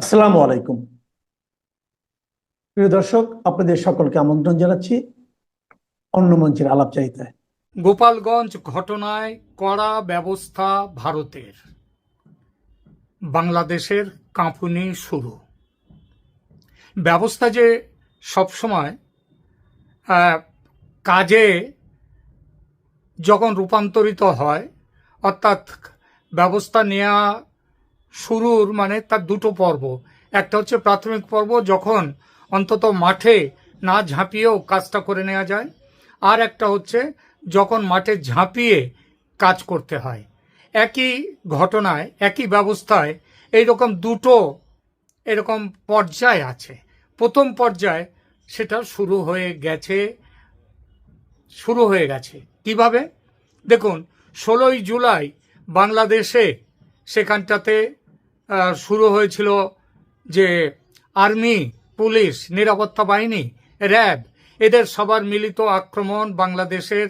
আসসালামু আলাইকুম। প্রিয় দর্শক, আপনাদের সকলকে আমন্ত্রণ জানাচ্ছি অন্য মঞ্চের আলাপ চাইতায় গোপালগঞ্জ ঘটনায় কড়া ব্যবস্থা ভারতের। বাংলাদেশের কাঁপুনি শুরু। ব্যবস্থা যে সবসময় কাজে যখন রূপান্তরিত হয়, অর্থাৎ ব্যবস্থা নেওয়া শুরুর মানে তার দুটো পর্ব। একটা হচ্ছে প্রাথমিক পর্ব, যখন অন্তত মাঠে না ঝাঁপিয়েও কাজটা করে নেওয়া যায়। আর একটা হচ্ছে যখন মাঠে ঝাঁপিয়ে কাজ করতে হয়। একই ঘটনায়, একই ব্যবস্থায় এইরকম দুটো, এরকম পর্যায় আছে। প্রথম পর্যায় সেটা শুরু হয়ে গেছে, শুরু হয়ে গেছে। কীভাবে? দেখুন, ষোলোই জুলাই বাংলাদেশে সেখানটাতে শুরু হয়েছিল যে আর্মি, পুলিশ, নিরাপত্তা বাহিনী, র্যাব, এদের সবার মিলিত আক্রমণ বাংলাদেশের,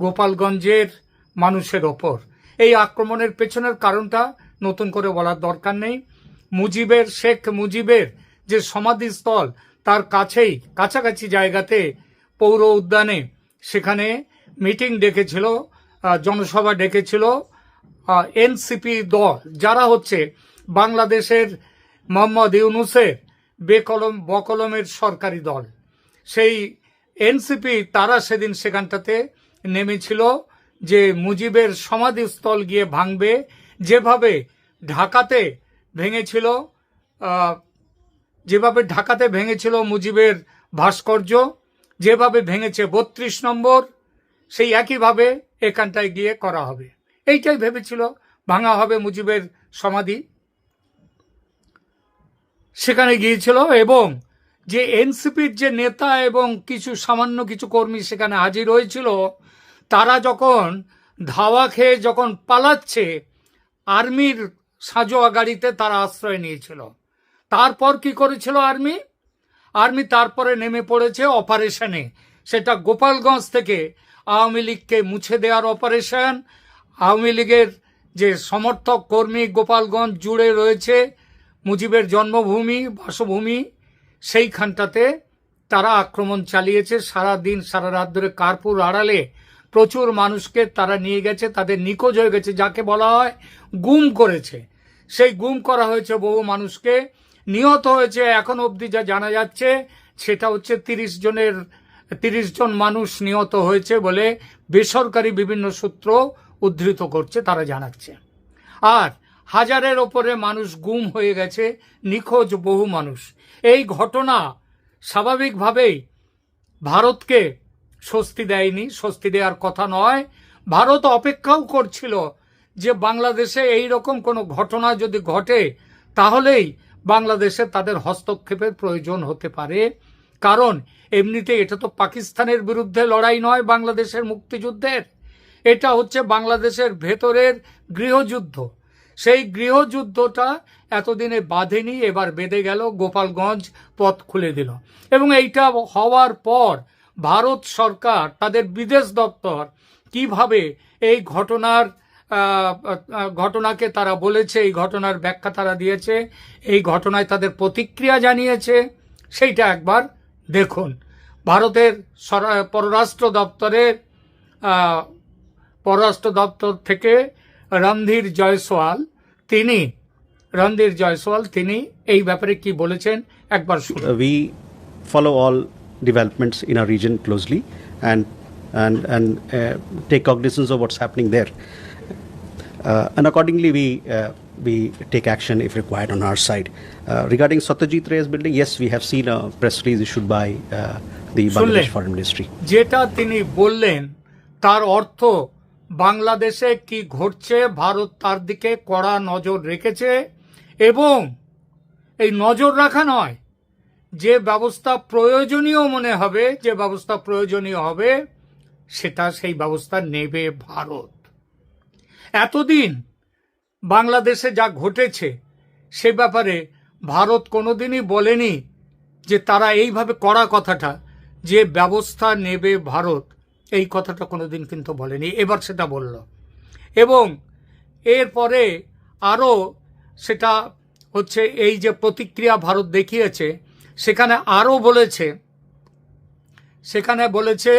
গোপালগঞ্জের মানুষের ওপর। এই আক্রমণের পেছনের কারণটা নতুন করে বলার দরকার নেই। মুজিবের, শেখ মুজিবের যে সমাধিস্থল, তার কাছেই, কাছাকাছি জায়গাতে পৌর উদ্যানে সেখানে মিটিং ডেকেছিল জনসভা ডেকেছিল এনসিপি দল, যারা হচ্ছে বাংলাদেশের মোহাম্মদ ইউনুসের বেকলম, বকলমের সরকারি দল। সেই এনসিপি, তারা সেদিন সেখানটাতে নেমেছিল যে মুজিবের সমাধিস্থল গিয়ে ভাঙবে। যেভাবে ঢাকাতে ভেঙেছিল যেভাবে ঢাকাতে ভেঙেছিল মুজিবের ভাস্কর্য, যেভাবে ভেঙেছে বত্রিশ নম্বর, সেই একইভাবে এখানটায় গিয়ে করা হবে। এইটাই ভেবেছিল, ভাঙা হবে মুজিবের সমাধি। সেখানে গিয়েছিল এবং যে এনসিপির যে নেতা এবং কিছু সামান্য কিছু কর্মী সেখানে হাজির হয়েছিল, তারা যখন ধাওয়া খেয়ে যখন পালাচ্ছে, আর্মির সাজোয়া গাড়িতে তারা আশ্রয় নিয়েছিল। তারপর কি করেছিল আর্মি? আর্মি তারপরে নেমে পড়েছে অপারেশনে। সেটা গোপালগঞ্জ থেকে আওয়ামী লীগকে মুছে দেওয়ার অপারেশন। আওয়ামী লীগের যে সমর্থক কর্মী গোপালগঞ্জ জুড়ে রয়েছে মুজিবের জন্মভূমি, বাসভূমি, সেইখানটাতে তারা আক্রমণ চালিয়েছে। সারা দিন সারা রাত ধরে কার্পুর আড়ালে প্রচুর মানুষকে তারা নিয়ে গেছে, তাদের নিখোঁজ হয়ে গেছে, যাকে বলা হয় গুম করেছে। সেই গুম করা হয়েছে বহু মানুষকে, নিহত হয়েছে এখন অবধি যা জানা যাচ্ছে, সেটা হচ্ছে তিরিশ জনের, তিরিশ জন মানুষ নিহত হয়েছে বলে বেসরকারি বিভিন্ন সূত্র উদ্ধৃত করছে, তারা জানাচ্ছে। আর হাজারের ওপরে মানুষ গুম হয়ে গেছে, নিখোঁজ বহু মানুষ। এই ঘটনা স্বাভাবিকভাবেই ভারতকে স্বস্তি দেয়নি। স্বস্তি দেওয়ার কথা নয়, ভারত অপেক্ষাও করছিল যে বাংলাদেশে এই রকম কোনো ঘটনা যদি ঘটে, তাহলেই বাংলাদেশে তাদের হস্তক্ষেপের প্রয়োজন হতে পারে। কারণ এমনিতে এটা তো পাকিস্তানের বিরুদ্ধে লড়াই নয় বাংলাদেশের মুক্তিযুদ্ধের। এটা হচ্ছে বাংলাদেশের ভেতরের গৃহযুদ্ধ। সেই গৃহযুদ্ধটা এতদিনে বাঁধেনি, এবার বেঁধে গেল, গোপালগঞ্জ পথ খুলে দিল। এবং এইটা হওয়ার পর ভারত সরকার, তাদের বিদেশ দপ্তর কীভাবে এই ঘটনার ঘটনাকে তারা বলেছে, এই ঘটনার ব্যাখ্যা তারা দিয়েছে, এই ঘটনায় তাদের প্রতিক্রিয়া জানিয়েছে, সেইটা একবার দেখুন। ভারতের পররাষ্ট্র দপ্তরের পররাষ্ট্র দপ্তর থেকে রণধীর জয়সওয়াল তিনি রণধীর জয়সওয়াল তিনি এই ব্যাপারে কি বলেছেন একবার Uh, we follow all developments in our region and and and uh, take cognizance of what's happening there. Uh, and accordingly, we uh, we take action if required on our side. Uh, regarding Satyajit Ray's building, yes, we have seen a press release issued by uh, the Bangladesh Foreign Ministry. যেটা তিনি বললেন তার অর্থ বাংলাদেশে কি ঘটছে, ভারত তার দিকে কড়া নজর রেখেছে এবং এই নজর রাখা নয়, যে ব্যবস্থা প্রয়োজনীয় মনে হবে, যে ব্যবস্থা প্রয়োজনীয় হবে, সেটা সেই ব্যবস্থা নেবে ভারত। এতদিন বাংলাদেশে যা ঘটেছে, সে ব্যাপারে ভারত কোনোদিনই বলেনি যে তারা এইভাবে করা কথাটা, যে ব্যবস্থা নেবে ভারত। এই কথাটা কোনো দিন কিন্তু বলেনি, এবার সেটা বলল। এবং এরপরে আরও সেটা হচ্ছে এই যে প্রতিক্রিয়া ভারত দেখিয়েছে, সেখানে আরও বলেছে, সেখানে বলেছে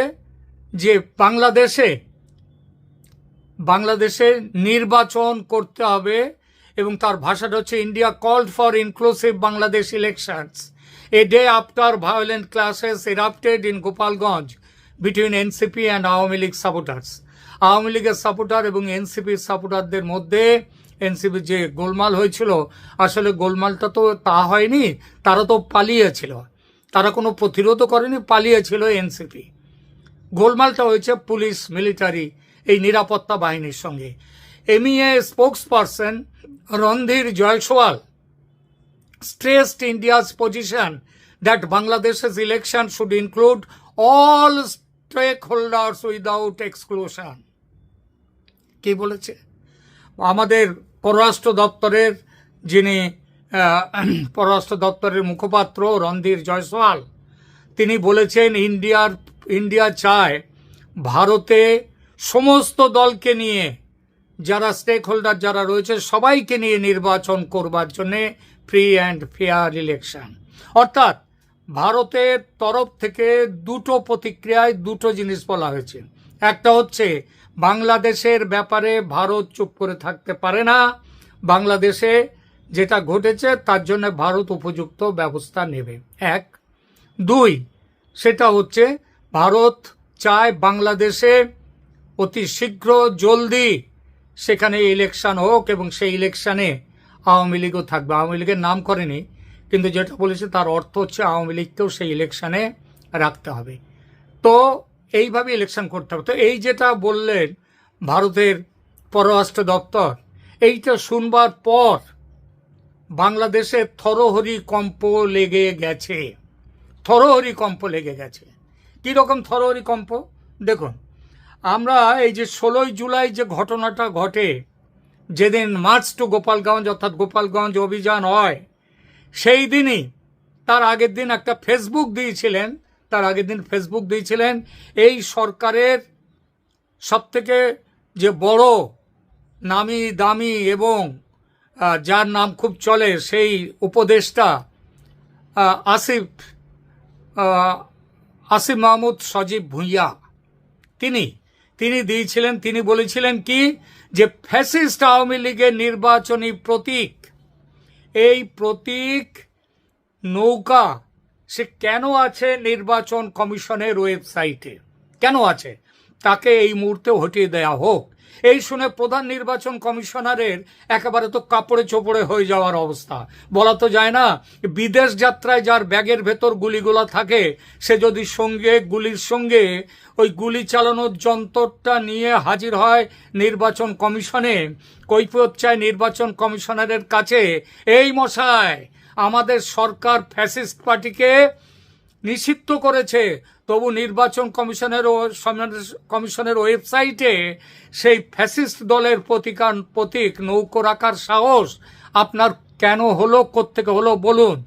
যে বাংলাদেশে বাংলাদেশে নির্বাচন করতে হবে এবং তার ভাষাটা হচ্ছে India called for inclusive Bangladesh elections, a day after violent clashes erupted in Gopalganj. Between NCP and Awami League supporters Awami লীগের সাপোর্টার এবং এনসিপির সাপোর্টারদের মধ্যে এনসিপির যে গোলমাল হয়েছিল, আসলে গোলমালটা তো তা হয়নি, তারা তো পালিয়েছিল। তারা কোনো প্রতিরোধও করেনি, পালিয়েছিল এনসিপি গোলমালটা হয়েছে পুলিশ, মিলিটারি, এই নিরাপত্তা বাহিনীর সঙ্গে। MEA spokesperson Randhir Jaiswal stressed India's position that Bangladesh's election should include all stakeholders without exclusion. কি বলেছে আমাদের পররাষ্ট্র দপ্তরের যিনি পররাষ্ট্র দপ্তরের মুখপাত্র রণধীর জয়সওয়াল, তিনি বলেছেন ইন্ডিয়ার, ইন্ডিয়া চায় ভারতে সমস্ত দলকে নিয়ে, যারা স্টেক হোল্ডার যারা রয়েছে, সবাইকে নিয়ে নির্বাচন করবার জন্যে ফ্রি অ্যান্ড ফেয়ার ইলেকশন অর্থাৎ ভারতের তরফ থেকে দুটো প্রতিক্রিয়ায় দুটো জিনিস বলা হয়েছে। একটা হচ্ছে, বাংলাদেশের ব্যাপারে ভারত চুপ করে থাকতে পারে না। বাংলাদেশে যেটা ঘটেছে, তার জন্য ভারত উপযুক্ত ব্যবস্থা নেবে। এক। দুই, সেটা হচ্ছে, ভারত চায় বাংলাদেশে অতি শীঘ্র জলদি সেখানে ইলেকশন হোক এবং সেই ইলেকশানে আওয়ামী লীগও থাকবে। আওয়ামী লীগের নাম করেনি কিন্তু যেটা বলেছে তার অর্থ হচ্ছে আওয়ামী লীগকেও সেই ইলেকশনে রাখতে হবে। তো এইভাবে ইলেকশন করতে হবে। তো এই যেটা বললেন ভারতের পররাষ্ট্র দপ্তর, এইটা শুনবার পর বাংলাদেশে থরহরি কম্প লেগে গেছে। থরহরি কম্প লেগে গেছে। কীরকম থরহরি কম্প? দেখুন, আমরা এই যে ষোলোই জুলাই যে ঘটনাটা ঘটে, যেদিন মার্চ টু গোপালগঞ্জ, অর্থাৎ গোপালগঞ্জ অভিযান হয় সেই দিনই তার আগের দিন একটা ফেসবুক দিয়েছিলেন, তার আগের দিন ফেসবুক দিয়েছিলেন, এই সরকারের সবথেকে যে বড় নামি দামি এবং যার নাম খুব চলে সেই উপদেষ্টা আসিফ আসিফ মাহমুদ সজীব ভুঁইয়া। তিনি তিনি দিয়েছিলেন, তিনি বলেছিলেন কি যে ফ্যাসিস্ট আওয়ামী লীগের নির্বাচনী প্রতীক এই প্রতীক নৌকা, সে কেন আছে নির্বাচন কমিশনের ওয়েবসাইটে? কেন আছে? তাকে এই মুহূর্তে হটিয়ে দেয়া হোক। এই শুনে প্রধান নির্বাচন কমিশনারের একেবারে তো কাপড়ে চোপড়ে হয়ে যাওয়ার অবস্থা। বলা তো যায় না, বিদেশ যাত্রায় যার ব্যাগের ভেতর গুলিগুলো থাকে, সে যদি সঙ্গে, গুলির সঙ্গে ওই গুলি চালানোর যন্ত্রটা নিয়ে হাজির হয় নির্বাচন কমিশনে, কৈফিয়ত চায় নির্বাচন কমিশনারের কাছে, এই মশাই, আমাদের সরকার ফ্যাসিস্ট পার্টিকে নিষিদ্ধ করেছে তবু নির্বাচন কমিশনের ও- কমিশনের ওয়েবসাইটে সেই ফ্যাসিস্ট দলের প্রতিকার প্রতীক নৌকো রাখার সাহস আপনার কেন হলো, কোত্থেকে হলো, বলুন।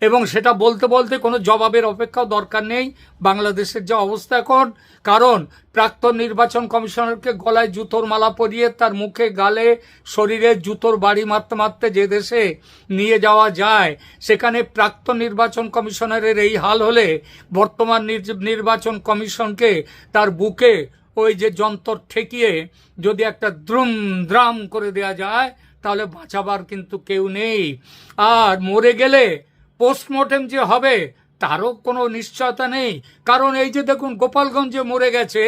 এবং সেটা বলতে বলতে কোনো জবাবের অপেক্ষাও দরকার নেই। বাংলাদেশের যে অবস্থা এখন, কারণ প্রাক্তন নির্বাচন কমিশনারকে গলায় জুতোর মালা পরিয়ে তার মুখে, গালে, শরীরে জুতোর বাড়ি মারতে মারতে যে দেশে নিয়ে যাওয়া যায়, সেখানে প্রাক্তন নির্বাচন কমিশনারের এই হাল হলে বর্তমান নির- নির্বাচন কমিশনকে তার বুকে ওই যে যন্ত্র ঠেকিয়ে যদি একটা দ্রুম দ্রাম করে দেয়া যায়, তাহলে বাঁচাবার কিন্তু কেউ নেই। আর মরে গেলে পোস্টমর্টেম যে হবে, তারও কোনো নিশ্চয়তা নেই। কারণ এই যে দেখুন, গোপালগঞ্জে মরে গেছে,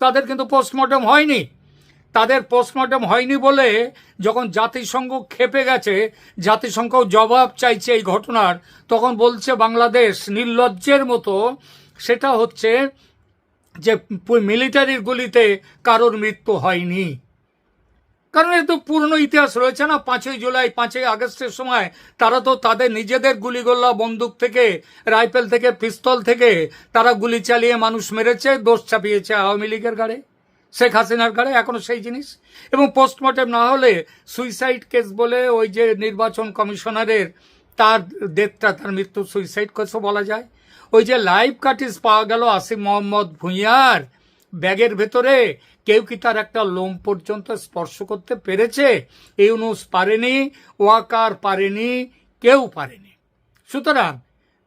তাদের কিন্তু পোস্টমর্টেম হয়নি। তাদের পোস্টমর্টেম হয়নি বলে যখন জাতিসংঘ খেপে গেছে, জাতিসংঘ জবাব চাইছে এই ঘটনার, তখন বলছে বাংলাদেশ নির্লজ্জের মতো, সেটা হচ্ছে যে মিলিটারির গুলিতে কারোর মৃত্যু হয়নি। কারণ এ তো পুরনো ইতিহাস রয়েছে না, পাঁচই জুলাই, পাঁচই আগস্টের সময় তারা তো তাদের নিজেদের গুলিগোল্লা বন্দুক থেকে, রাইফেল থেকে, পিস্তল থেকে তারা গুলি চালিয়ে মানুষ মেরেছে, দোষ চাপিয়েছে আওয়ামী লীগের গাড়ে শেখ হাসিনার গাড়ে এখনও সেই জিনিস। এবং পোস্টমর্টেম না হলে সুইসাইড কেস বলে ওই যে নির্বাচন কমিশনারের তার ডেথটা, তার মৃত্যু সুইসাইড কেসও বলা যায়। ওই যে লাইভ কাটিস পাওয়া গেল আসিফ মোহাম্মদ ভুঁইয়ার ব্যাগের ভেতরে কেউ কি তার একটা লোম পর্যন্ত স্পর্শ করতে পেরেছে? ইউনুস পারেনি, ওয়াকার পারেনি, কেউ পারেনি। সুতরাং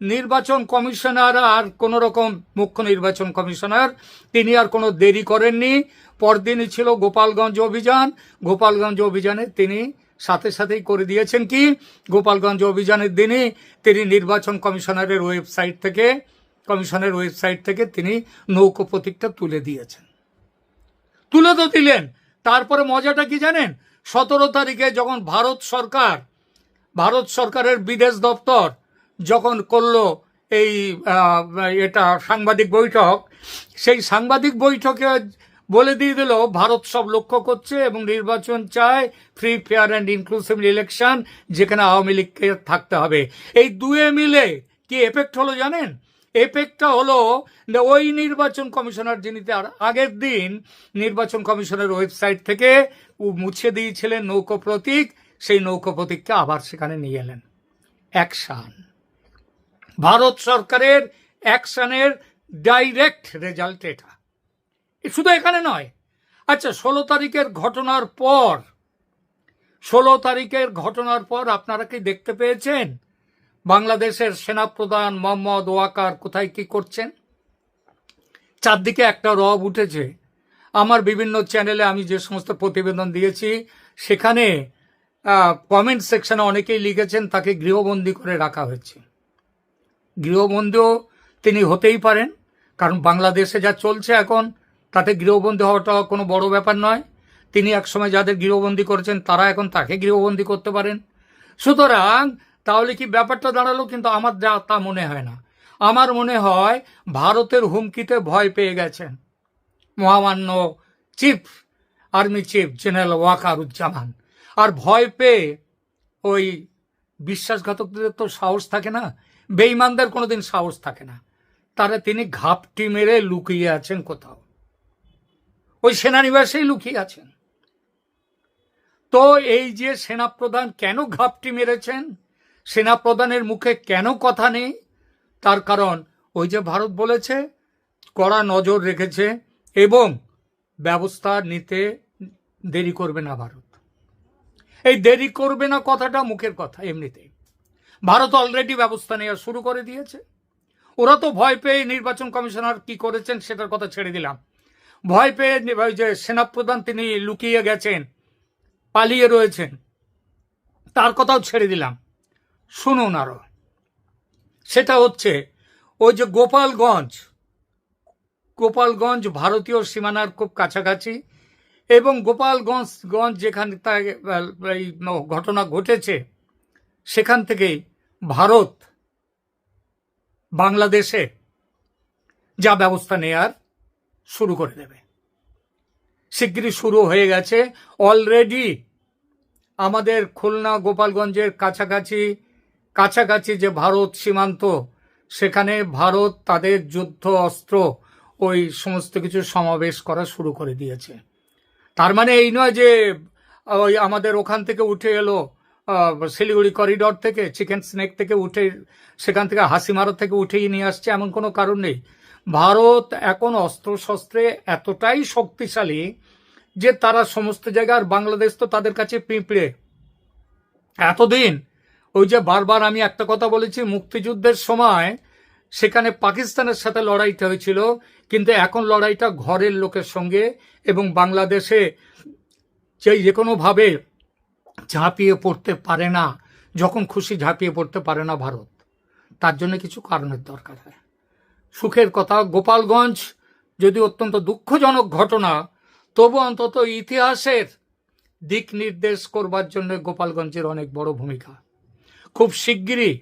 নির্বাচন কমিশনার আর কোন রকম মুখ্য নির্বাচন কমিশনার, তিনি আর কোনো দেরি করেননি। পরদিনই ছিল গোপালগঞ্জ অভিযান। গোপালগঞ্জ অভিযানে তিনি সাথে সাথেই করে দিয়েছেন কি? গোপালগঞ্জ অভিযানের দিনই তিনি নির্বাচন কমিশনারের ওয়েবসাইট থেকে, কমিশনের ওয়েবসাইট থেকে তিনি নৌকো প্রতীকটা তুলে দিয়েছেন। তুলে তো দিলেন। তারপরে মজাটা কি জানেন? সতেরো তারিখে যখন ভারত সরকার, ভারত সরকারের বিদেশ দপ্তর যখন করল এই এটা সাংবাদিক বৈঠক, সেই সাংবাদিক বৈঠকে বলে দিয়ে দিল, ভারত সব লক্ষ্য করছে এবং নির্বাচন চায় free fair and inclusive election যেখানে আওয়ামী লীগকে থাকতে হবে। এই দুয়ে মিলে কি এফেক্ট হলো জানেন? এফেক্টটা হলো ওই নির্বাচন কমিশনার যিনি তার আগের দিন নির্বাচন কমিশনের ওয়েবসাইট থেকে মুছে দিয়েছিলেন নৌকো প্রতীক, সেই নৌকো প্রতীককে আবার সেখানে নিয়ে এলেন। অ্যাকশন ভারত সরকারের অ্যাকশানের ডাইরেক্ট রেজাল্ট এটা। শুধু এখানে নয়। আচ্ছা ষোলো তারিখের ঘটনার পর, ষোলো তারিখের ঘটনার পর আপনারা কি দেখতে পেয়েছেন? বাংলাদেশের সেনাপ্রধান মোহাম্মদ ওয়াকার কোথায় কি করছেন? চারদিকে একটা রব উঠেছে। আমার বিভিন্ন চ্যানেলে আমি যে সমস্ত প্রতিবেদন দিয়েছি, সেখানে কমেন্ট সেকশনে অনেকেই লিখেছেন, তাকে গৃহবন্দী করে রাখা হয়েছে। গৃহবন্দীও তিনি হতেই পারেন, কারণ বাংলাদেশে যা চলছে এখন, তাতে গৃহবন্দী হওয়াটা কোনো বড় ব্যাপার নয়। তিনি একসময় যাদের গৃহবন্দী করেছেন, তারা এখন তাকে গৃহবন্দী করতে পারেন। সুতরাং তাহলে কি ব্যাপারটা দাঁড়াল? কিন্তু আমার যা তা মনে হয় না। আমার মনে হয় ভারতের হুমকিতে ভয় পেয়ে গেছেন মহামান্য chief, army chief general Wakeruzzaman. আর ভয় পেয়ে ওই বিশ্বাসঘাতকদের তো সাহস থাকে না বেইমানদের কোনোদিন সাহস থাকে না। তারা তিনি ঘাপটি মেরে লুকিয়ে আছেন কোথাও। ওই সেনানিবাসেই লুকিয়ে আছেন। তো এই যে সেনাপ্রধান কেন ঘাপটি মেরেছেন? সেনাপ্রধানের মুখে কেন কথা নেই? তার কারণ ওই যে ভারত বলেছে, কড়া নজর রেখেছে এবং ব্যবস্থা নিতে দেরি করবে না ভারত। এই দেরি করবে না কথাটা মুখের কথা এমনিতেই। ভারত অলরেডি ব্যবস্থা নেওয়া শুরু করে দিয়েছে। ওরা তো ভয় পেয়ে নির্বাচন কমিশনার কি করেছেন সেটার কথা ছেড়ে দিলাম। ভয় পেয়ে যে সেনাপ্রধান তিনি লুকিয়ে গেছেন, পালিয়ে রয়েছেন, তার কথাও ছেড়ে দিলাম। শুনুন আরও। সেটা হচ্ছে, ওই যে গোপালগঞ্জ গোপালগঞ্জ ভারতীয় সীমানার খুব কাছাকাছি, এবং গোপালগঞ্জ গঞ্জ যেখানে এই ঘটনা ঘটেছে, সেখান থেকেই ভারত বাংলাদেশে যা ব্যবস্থা নেয়ার শুরু করে দেবে। শিগগিরই শুরু হয়ে গেছে। অলরেডি আমাদের খুলনা, গোপালগঞ্জের কাছাকাছি কাছাকাছি যে ভারত সীমান্ত, সেখানে ভারত তাদের যুদ্ধ, অস্ত্র, ওই সমস্ত কিছু সমাবেশ করা শুরু করে দিয়েছে। তার মানে এই নয় যে, ওই আমাদের ওখান থেকে উঠে এলো শিলিগুড়ি করিডর থেকে, চিকেন স্নেক থেকে উঠে, সেখান থেকে হাসিমারা থেকে উঠেই নিয়ে আসছে, এমন কোনো কারণ নেই। ভারত এখন অস্ত্র শস্ত্রে এতটাই শক্তিশালী যে তারা সমস্ত জায়গায় আর বাংলাদেশ তো তাদের কাছে পিঁপড়ে। এতদিন ওই যে বারবার আমি একটা কথা বলেছি, মুক্তিযুদ্ধের সময় সেখানে পাকিস্তানের সাথে লড়াইটা হয়েছিল, কিন্তু এখন লড়াইটা ঘরের লোকের সঙ্গে এবং বাংলাদেশে যে যে কোনোভাবে ঝাঁপিয়ে পড়তে পারে না, যখন খুশি ঝাঁপিয়ে পড়তে পারে না ভারত, তার জন্য কিছু কারণের দরকার হয়। সুখের কথা, গোপালগঞ্জ যদি অত্যন্ত দুঃখজনক ঘটনা, তবু অন্তত ইতিহাসের দিক নির্দেশ করবার জন্য গোপালগঞ্জের অনেক বড় ভূমিকা। খুব শিগগিরই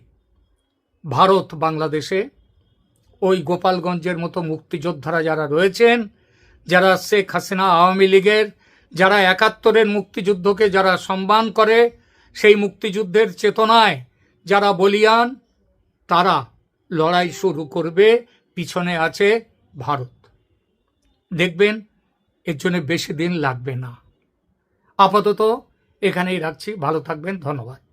ভারত বাংলাদেশে ওই গোপালগঞ্জের মতো মুক্তিযোদ্ধারা যারা রয়েছেন, যারা শেখ হাসিনা আওয়ামী লীগের, যারা একাত্তরের মুক্তিযুদ্ধকে যারা সম্মান করে, সেই মুক্তিযুদ্ধের চেতনায় যারা বলিয়ান, তারা লড়াই শুরু করবে, পিছনে আছে ভারত। দেখবেন, এর জন্য বেশি দিন লাগবে না। আপাতত এখানেই রাখছি। ভালো থাকবেন। ধন্যবাদ।